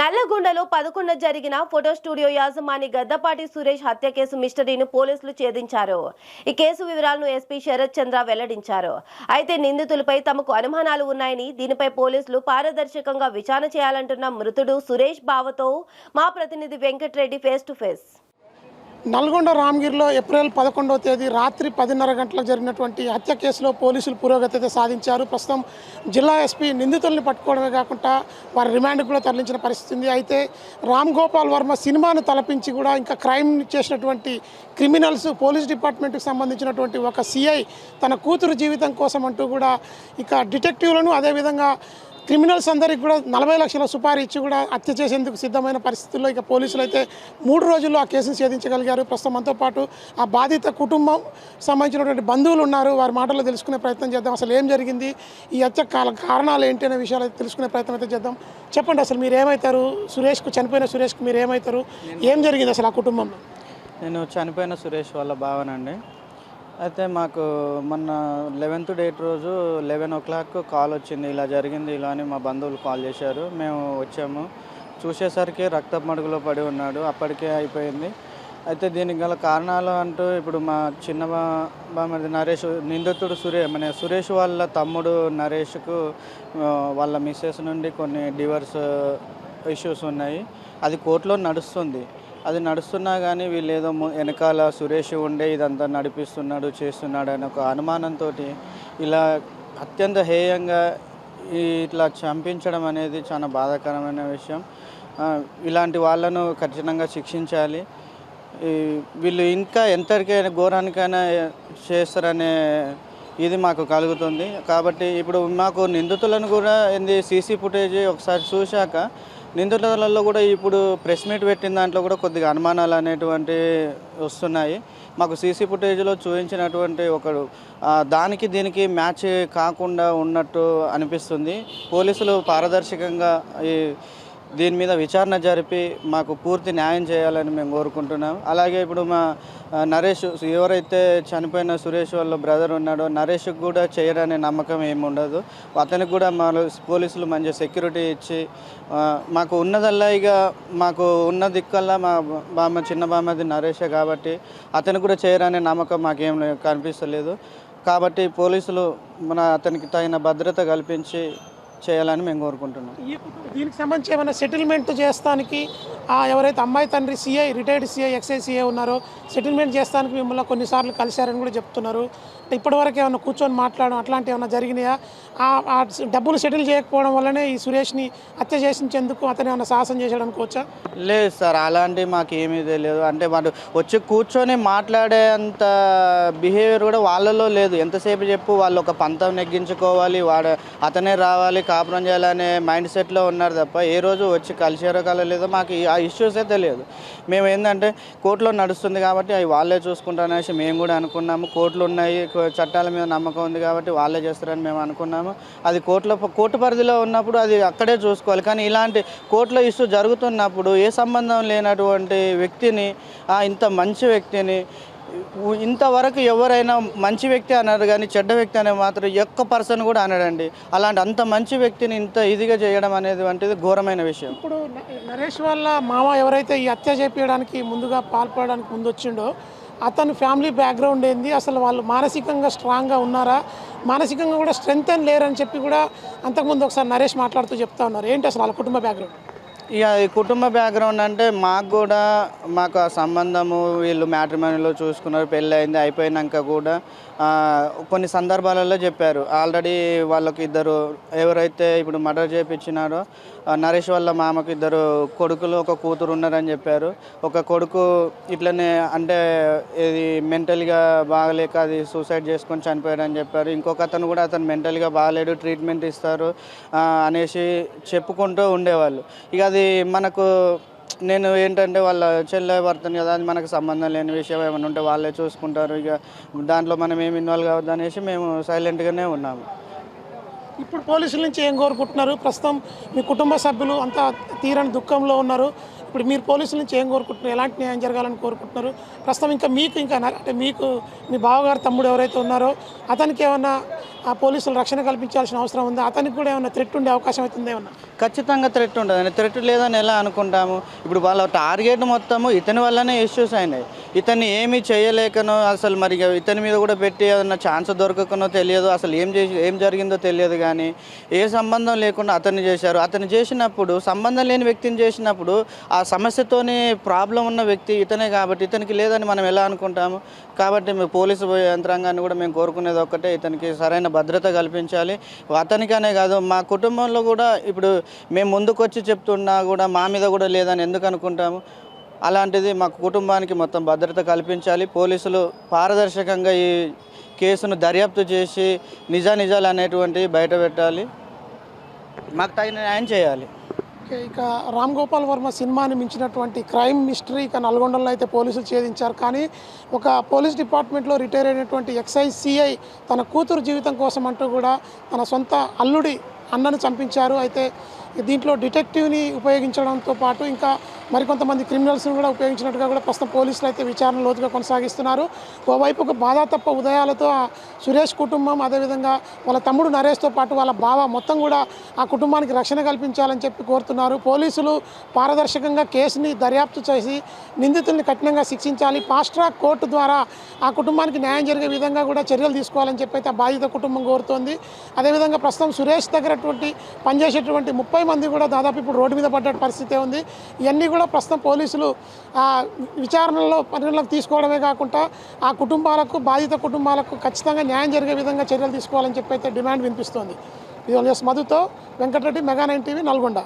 నల్లగొండలో పదకొండు జరిగిన photo studio యాజమాని గద్దపాటి సురేష్ హత్య కేసు మిస్టరీని పోలీసులు ఛేదించారు. ఈ కేసు వివరాలను ఎస్పీ శరత్ చంద్ర వెల్లడించారు. అయితే నిందితులపై తమకు అనుమానాలు ఉన్నాయని దీనిపై పోలీసులు పారదర్శకంగా విచారణ చేయాలంటున్న మృతుడు సురేష్ బావతో మా ప్రతినిధి Venkatreddy face to face Nalgonda రామగిరిలో April పదకొండవ తేదీ రాత్రి పదిన్నర గంటలకు జరిగినటువంటి హత్య కేసులో పోలీసులు పురోగతి అయితే సాధించారు. ప్రస్తుతం జిల్లా ఎస్పీ నిందితుల్ని పట్టుకోవడమే కాకుండా వారి రిమాండ్ కూడా తరలించిన పరిస్థితి ఉంది. అయితే రామ్ గోపాల్ వర్మ సినిమాను తలపించి కూడా ఇంకా క్రైమ్ చేసినటువంటి క్రిమినల్స్ పోలీస్ డిపార్ట్మెంట్కి సంబంధించినటువంటి ఒక సిఐ తన కూతురు జీవితం కోసం అంటూ కూడా ఇక డిటెక్టివ్లను అదేవిధంగా క్రిమినల్స్ అందరికి కూడా నలభై లక్షల సుపారీ ఇచ్చి కూడా హత్య చేసేందుకు సిద్ధమైన పరిస్థితుల్లో ఇక పోలీసులు అయితే మూడు రోజుల్లో ఆ కేసును ఛేదించగలిగారు. ప్రస్తుతం మనతో పాటు ఆ బాధిత కుటుంబం సంబంధించినటువంటి బంధువులు ఉన్నారు. వారి మాటల్లో తెలుసుకునే ప్రయత్నం చేద్దాం. అసలు ఏం జరిగింది? ఈ హత్య కాల కారణాలు ఏంటి అనే విషయాలు అయితే తెలుసుకునే ప్రయత్నం అయితే చేద్దాం. చెప్పండి అసలు మీరు ఏమవుతారు సురేష్కు చనిపోయిన సురేష్కు మీరు ఏమవుతారు ఏం జరిగింది అసలు ఆ కుటుంబంలో? నేను చనిపోయిన సురేష్ వాళ్ళ భావన అండి. అయితే మాకు మొన్న లెవెన్త్ డేట్ రోజు లెవెన్ ఓ క్లాక్ కాల్ వచ్చింది. ఇలా జరిగింది ఇలా అని మా బంధువులు కాల్ చేశారు. మేము వచ్చాము. చూసేసరికి రక్త మడుగులో పడి ఉన్నాడు. అప్పటికే అయిపోయింది. అయితే దీనికి గల కారణాలు అంటూ ఇప్పుడు మా చిన్న బా నరేష్ నిందితుడు సురే మన సురేష్ వాళ్ళ తమ్ముడు నరేష్కు వాళ్ళ మిస్సెస్ నుండి కొన్ని డివర్స్ ఇష్యూస్ ఉన్నాయి. అది కోర్టులో నడుస్తుంది. అది నడుస్తున్నా కానీ వీళ్ళు ఏదో వెనకాల సురేష్ ఉండే ఇదంతా నడిపిస్తున్నాడు చేస్తున్నాడు అనే ఒక అనుమానంతో ఇలా అత్యంత హేయంగా ఇట్లా చంపించడం అనేది చాలా బాధాకరమైన విషయం. ఇలాంటి వాళ్ళను ఖచ్చితంగా శిక్షించాలి. వీళ్ళు ఇంకా ఎంతరికైనా ఘోరానికైనా చేస్తారనే ఇది మాకు కలుగుతుంది. కాబట్టి ఇప్పుడు మాకు నిందితులను కూడా ఏంది సీసీ ఫుటేజ్ ఒకసారి చూశాక నిందితులలో కూడా ఇప్పుడు ప్రెస్ మీట్ పెట్టిన దాంట్లో కూడా కొద్దిగా అనుమానాలు అనేటువంటి వస్తున్నాయి. మాకు సీసీ ఫుటేజ్లో చూపించినటువంటి ఒకడు దానికి దీనికి మ్యాచ్ కాకుండా ఉన్నట్టు అనిపిస్తుంది. పోలీసులు పారదర్శకంగా ఈ దీని మీద విచారణ జరిపి మాకు పూర్తి న్యాయం చేయాలని మేము కోరుకుంటున్నాం. అలాగే ఇప్పుడు మా నరేష్ ఎవరైతే చనిపోయిన సురేష్ వాళ్ళ బ్రదర్ ఉన్నాడో నరేష్కి కూడా చేయరనే నమ్మకం ఏమి ఉండదు. అతనికి కూడా మా పోలీసులు మంచి సెక్యూరిటీ ఇచ్చి మాకు ఉన్నదల్లా ఇక మాకు ఉన్న దిక్కల్లా మా బామ్మ చిన్న బామ్మది నరేషే కాబట్టి అతనికి కూడా చేయరనే నమ్మకం మాకేం కనిపిస్తలేదు. కాబట్టి పోలీసులు మన అతనికి తగిన భద్రత కల్పించి చేయాలని మేము కోరుకుంటున్నాం. ఈ దీనికి సంబంధించి ఏమైనా సెటిల్మెంట్ చేస్తానికి ఎవరైతే అమ్మాయి తండ్రి CI retired CI excise CI ఉన్నారో సెటిల్మెంట్ చేస్తానికి మిమ్మల్ని కొన్నిసార్లు కలిశారని కూడా చెప్తున్నారు. ఇప్పటివరకు ఏమైనా కూర్చొని మాట్లాడడం అట్లాంటివి ఏమైనా జరిగినాయా? ఆ డబ్బులు సెటిల్ చేయకపోవడం వల్లనే ఈ సురేష్ని హత్య చేసించేందుకు అతను ఏమైనా సాహసం చేశాడు అనుకోవచ్చా? లేదు సార్ అలాంటివి మాకు ఏమీ తెలియదు. అంటే వాడు వచ్చి కూర్చొని మాట్లాడే అంత బిహేవియర్ కూడా వాళ్ళలో లేదు. ఎంతసేపు చెప్పు వాళ్ళు ఒక పంతం నెగ్గించుకోవాలి వాడు అతనే రావాలి కాపురం చేయాలనే మైండ్ సెట్లో ఉన్నారు తప్ప ఏ రోజు వచ్చి కలిసారో కలలేదో మాకు ఆ ఇష్యూసే తెలియదు. మేము ఏంటంటే కోర్టులో నడుస్తుంది కాబట్టి అవి వాళ్ళే చూసుకుంటారనేసి మేము కూడా అనుకున్నాము. కోర్టులు ఉన్నాయి కో- చట్టాల మీద నమ్మకం ఉంది కాబట్టి వాళ్ళే చేస్తారని మేము అనుకున్నాము. అది కోర్టులో కోర్టు పరిధిలో ఉన్నప్పుడు అది అక్కడే చూసుకోవాలి. కానీ ఇలాంటి కోర్టులో ఇష్యూ జరుగుతున్నప్పుడు ఏ సంబంధం లేనటువంటి వ్యక్తిని ఇంత మంచి వ్యక్తిని ఇంతవరకు ఎవరైనా మంచి వ్యక్తి అన్నారు కానీ చెడ్డ వ్యక్తి అనే మాత్రం ఒక్క పర్సన్ కూడా అనడండి. అలాంటి అంత మంచి వ్యక్తిని ఇంత ఇదిగా చేయడం అనేది వంటిది ఘోరమైన విషయం. ఇప్పుడు నరేష్ వాళ్ళ మామ ఎవరైతే ఈ హత్య చేపించడానికి ముందుగా పాల్పడడానికి ముందు వచ్చిండో అతని ఫ్యామిలీ బ్యాక్గ్రౌండ్ ఏంది? అసలు వాళ్ళు మానసికంగా స్ట్రాంగ్గా ఉన్నారా? మానసికంగా కూడా స్ట్రెంగ్త్ అని లేరని చెప్పి కూడా అంతకుముందు ఒకసారి నరేష్ మాట్లాడుతూ చెప్తా ఉన్నారు. ఏంటి అసలు వాళ్ళ కుటుంబ బ్యాక్గ్రౌండ్? ఇక కుటుంబ బ్యాక్గ్రౌండ్ అంటే మాకు కూడా మాకు ఆ సంబంధము వీళ్ళు మ్యాట్రిమోనీలో చూసుకున్నారు పెళ్ళి అయింది అయిపోయినాక కూడా కొన్ని సందర్భాలలో చెప్పారు. ఆల్రెడీ వాళ్ళకి ఇద్దరు ఎవరైతే ఇప్పుడు మర్డర్ చేయించినారో నరేష్ వాళ్ళ మామకు ఇద్దరు కొడుకులు ఒక కూతురు ఉన్నారని చెప్పారు. ఒక కొడుకు ఇట్లనే అంటే ఇది మెంటల్గా బాగలేక అది సూసైడ్ చేసుకొని చనిపోయాడని చెప్పారు. ఇంకొక అతను కూడా అతను మెంటల్గా బాగలేడు ట్రీట్మెంట్ ఇస్తారు అనేసి చెప్పుకుంటూ ఉండేవాళ్ళు. ఇక అది మనకు నేను ఏంటంటే వాళ్ళ చెల్లె పడుతుంది కదా అది మనకు సంబంధం లేని విషయం ఏమైనా ఉంటే వాళ్ళే చూసుకుంటారు. ఇక దాంట్లో మనం ఏమి ఇన్వాల్వ్ కావద్దు అనేసి మేము సైలెంట్గానే ఉన్నాము. ఇప్పుడు పోలీసుల నుంచి ఏం కోరుకుంటున్నారు? ప్రస్తుతం మీ కుటుంబ సభ్యులు అంతా తీరని దుఃఖంలో ఉన్నారు. ఇప్పుడు మీరు పోలీసుల నుంచి ఏం కోరుకుంటున్నారు? ఎలాంటి న్యాయం జరగాలని కోరుకుంటున్నారు? ప్రస్తుతం ఇంకా మీకు ఇంకా అంటే మీకు మీ బావగారు తమ్ముడు ఎవరైతే ఉన్నారో అతనికి ఏమన్నా ఆ పోలీసులు రక్షణ కల్పించాల్సిన అవసరం ఉందా? అతనికి కూడా ఏమైనా థ్రెట్ ఉండే అవకాశం అవుతుంది ఏమన్నా? ఖచ్చితంగా థ్రెట్ ఉండదు. థ్రెట్ లేదని ఎలా అనుకుంటాము. ఇప్పుడు వాళ్ళ టార్గెట్ మొత్తము ఇతని వల్లనే ఇష్యూస్ అయినాయి. ఇతన్ని ఏమీ చేయలేకనో అసలు మరి ఇతని మీద కూడా పెట్టి ఏదన్నా ఛాన్స్ దొరకకనో తెలియదు. అసలు ఏం చేసి ఏం జరిగిందో తెలియదు కానీ ఏ సంబంధం లేకుండా అతన్ని చేశారు. అతను చేసినప్పుడు సంబంధం లేని వ్యక్తిని చేసినప్పుడు ఆ సమస్యతోని ప్రాబ్లం ఉన్న వ్యక్తి ఇతనే కాబట్టి ఇతనికి లేదని మనం ఎలా అనుకుంటాము? కాబట్టి మేము పోలీసు యంత్రాంగాన్ని కూడా మేము కోరుకునేది ఒక్కటే. ఇతనికి సరైన భద్రత కల్పించాలి. అతనికనే కాదు మా కుటుంబంలో కూడా ఇప్పుడు మేము ముందుకొచ్చి చెప్తున్నా కూడా మా మీద కూడా లేదని ఎందుకు అనుకుంటాము? అలాంటిది మా కుటుంబానికి మొత్తం భద్రత కల్పించాలి. పోలీసులు పారదర్శకంగా ఈ కేసును దర్యాప్తు చేసి నిజానిజాలు అనేటువంటివి బయట పెట్టాలి. మాకు తగిన న్యాయం చేయాలి. ఇక రామ్ గోపాల్ వర్మ సినిమాని మించినటువంటి క్రైమ్ మిస్టరీ ఇక నల్గొండలో అయితే పోలీసులు ఛేదించారు. కానీ ఒక పోలీస్ డిపార్ట్మెంట్లో రిటైర్ అయినటువంటి ఎక్సైజ్ సిఐ తన కూతురు జీవితం కోసం అంటూ కూడా తన సొంత అల్లుడి అన్నను చంపించారు. అయితే దీంట్లో డిటెక్టివ్ని ఉపయోగించడంతో పాటు ఇంకా మరికొంతమంది క్రిమినల్స్ని కూడా ఉపయోగించినట్టుగా కూడా ప్రస్తుతం పోలీసులు అయితే విచారణ లోతుగా కొనసాగిస్తున్నారు. ఓవైపు ఒక బాధాతప్ప ఉదయాలతో ఆ సురేష్ కుటుంబం అదేవిధంగా వాళ్ళ తమ్ముడు నరేష్తో పాటు వాళ్ళ బావ మొత్తం కూడా ఆ కుటుంబానికి రక్షణ కల్పించాలని చెప్పి కోరుతున్నారు. పోలీసులు పారదర్శకంగా కేసుని దర్యాప్తు చేసి నిందితుల్ని కఠినంగా శిక్షించాలి. ఫాస్ట్ ట్రాక్ కోర్టు ద్వారా ఆ కుటుంబానికి న్యాయం జరిగే విధంగా కూడా చర్యలు తీసుకోవాలని చెప్పి అయితే ఆ బాధిత కుటుంబం కోరుతోంది. అదేవిధంగా ప్రస్తుతం సురేష్ దగ్గర ఉన్నటువంటి పనిచేసేటువంటి ముప్పై మంది కూడా దాదాపు ఇప్పుడు రోడ్డు మీద పడ్డ పరిస్థితి ఉంది. ఇవన్నీ కూడా ప్రస్తుతం పోలీసులు విచారణలో పరిగణలోకి తీసుకోవడమే కాకుండా ఆ కుటుంబాలకు బాధిత కుటుంబాలకు ఖచ్చితంగా న్యాయం జరిగే విధంగా చర్యలు తీసుకోవాలని చెప్పి అయితే డిమాండ్ వినిపిస్తోంది. ఇది మధుతో Venkatareddy mega nine TV Nalgonda.